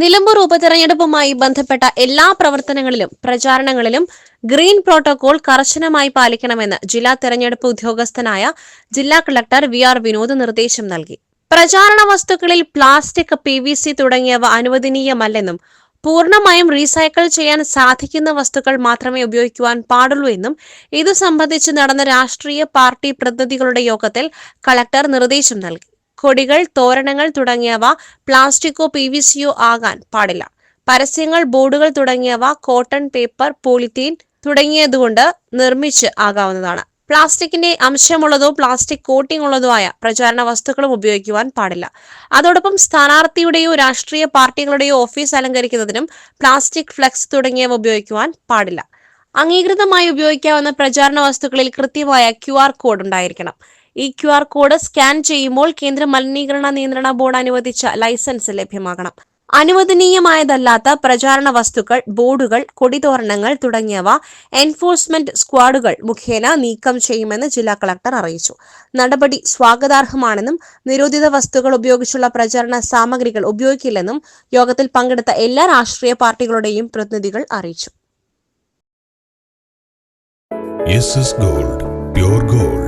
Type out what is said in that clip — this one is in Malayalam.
നിലമ്പൂർ ഉപതെരഞ്ഞെടുപ്പുമായി ബന്ധപ്പെട്ട എല്ലാ പ്രവർത്തനങ്ങളിലും പ്രചാരണങ്ങളിലും ഗ്രീൻ പ്രോട്ടോകോൾ കർശനമായി പാലിക്കണമെന്ന് ജില്ലാ തെരഞ്ഞെടുപ്പ് ഉദ്യോഗസ്ഥനായ ജില്ലാ കളക്ടർ വി ആർ വിനോദ് നിർദ്ദേശം നൽകി. പ്രചാരണ വസ്തുക്കളിൽ പ്ലാസ്റ്റിക് പി വി സി തുടങ്ങിയവ അനുവദനീയമല്ലെന്നും പൂർണമായും റീസൈക്കിൾ ചെയ്യാൻ സാധിക്കുന്ന വസ്തുക്കൾ മാത്രമേ ഉപയോഗിക്കുവാൻ പാടുള്ളൂ എന്നും ഇതു സംബന്ധിച്ച് നടന്ന രാഷ്ട്രീയ പാർട്ടി പ്രതിനിധികളുടെ യോഗത്തിൽ കളക്ടർ നിർദ്ദേശം നൽകി. കൊടികൾ തോരണങ്ങൾ തുടങ്ങിയവ പ്ലാസ്റ്റിക്കോ പി വി സിയോ ആകാൻ പാടില്ല. പരസ്യങ്ങൾ ബോർഡുകൾ തുടങ്ങിയവ കോട്ടൺ പേപ്പർ പോളിത്തീൻ തുടങ്ങിയതുകൊണ്ട് നിർമ്മിച്ച് ആകാവുന്നതാണ്. പ്ലാസ്റ്റിക്കിന്റെ അംശമുള്ളതോ പ്ലാസ്റ്റിക് കോട്ടിംഗ് ഉള്ളതോ ആയ പ്രചാരണ വസ്തുക്കളും ഉപയോഗിക്കുവാൻ പാടില്ല. അതോടൊപ്പം സ്ഥാനാർത്ഥിയുടെയോ രാഷ്ട്രീയ പാർട്ടികളുടെയോ ഓഫീസ് അലങ്കരിക്കുന്നതിനും പ്ലാസ്റ്റിക് ഫ്ലെക്സ് തുടങ്ങിയവ ഉപയോഗിക്കുവാൻ പാടില്ല. അംഗീകൃതമായി ഉപയോഗിക്കാവുന്ന പ്രചാരണ വസ്തുക്കളിൽ കൃത്യമായ ക്യു ആർ കോഡ് ഉണ്ടായിരിക്കണം. ഈ ക്യു ആർ കോഡ് സ്കാൻ ചെയ്യുമ്പോൾ കേന്ദ്ര മലിനീകരണ നിയന്ത്രണ ബോർഡ് അനുവദിച്ച ലൈസൻസ് ലഭ്യമാകണം. അനുവദനീയമായതല്ലാത്ത പ്രചാരണ വസ്തുക്കൾ ബോർഡുകൾ കൊടിതോരണങ്ങൾ തുടങ്ങിയവ എൻഫോഴ്സ്മെന്റ് സ്ക്വാഡുകൾ മുഖേന നീക്കം ചെയ്യുമെന്ന് ജില്ലാ കളക്ടർ അറിയിച്ചു. നടപടി സ്വാഗതാർഹമാണെന്നും നിരോധിത വസ്തുക്കൾ ഉപയോഗിച്ചുള്ള പ്രചാരണ സാമഗ്രികൾ ഉപയോഗിക്കില്ലെന്നും യോഗത്തിൽ പങ്കെടുത്ത എല്ലാ രാഷ്ട്രീയ പാർട്ടികളുടെയും പ്രതിനിധികൾ അറിയിച്ചു. Gold gold